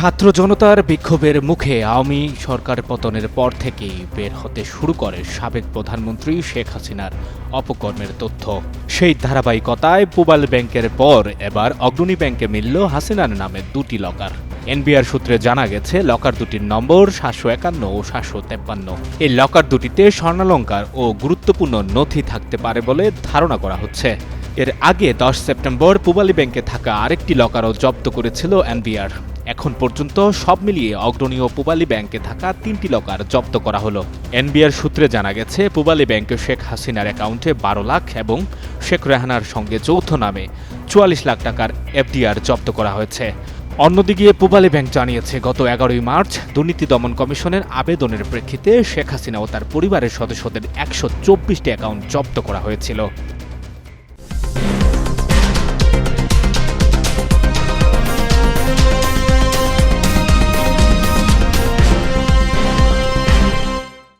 ছাত্র জনতার বিক্ষোভের মুখে আওয়ামী সরকার পতনের পর থেকেই বের হতে শুরু করে সাবেক প্রধানমন্ত্রী শেখ হাসিনার অপকর্মের তথ্য। সেই ধারাবাহিকতায় পুবাল ব্যাংকের পর এবার অগ্রণী ব্যাংকে মিলল হাসিনার নামে দুটি লকার। এনবিআর সূত্রে জানা গেছে, লকার দুটির নম্বর সাতশো একান্ন ও সাতশো তেপ্পান্ন। এই লকার দুটিতে স্বর্ণালঙ্কার ও গুরুত্বপূর্ণ নথি থাকতে পারে বলে ধারণা করা হচ্ছে। এর আগে দশ সেপ্টেম্বর পুবালী ব্যাংকে থাকা আরেকটি লকারও জব্দ করেছিল এনবিআর। এখন পর্যন্ত সব মিলিয়ে অগ্রণী ও পুবালী ব্যাংকে থাকা তিনটি লকার জব্দ করা হলো। এনবিআর সূত্রে জানা গেছে, পুবালী ব্যাংকে শেখ হাসিনার অ্যাকাউন্টে বারো লাখ এবং শেখ রেহানার সঙ্গে যৌথ নামে চুয়াল্লিশ লাখ টাকার এফডিআর জব্দ করা হয়েছে। অন্যদিকে পুবালী ব্যাংক জানিয়েছে, গত এগারোই মার্চ দুর্নীতি দমন কমিশনের আবেদনের প্রেক্ষিতে শেখ হাসিনা ও তার পরিবারের সদস্যদের একশো চব্বিশটি অ্যাকাউন্ট জব্দ করা হয়েছিল।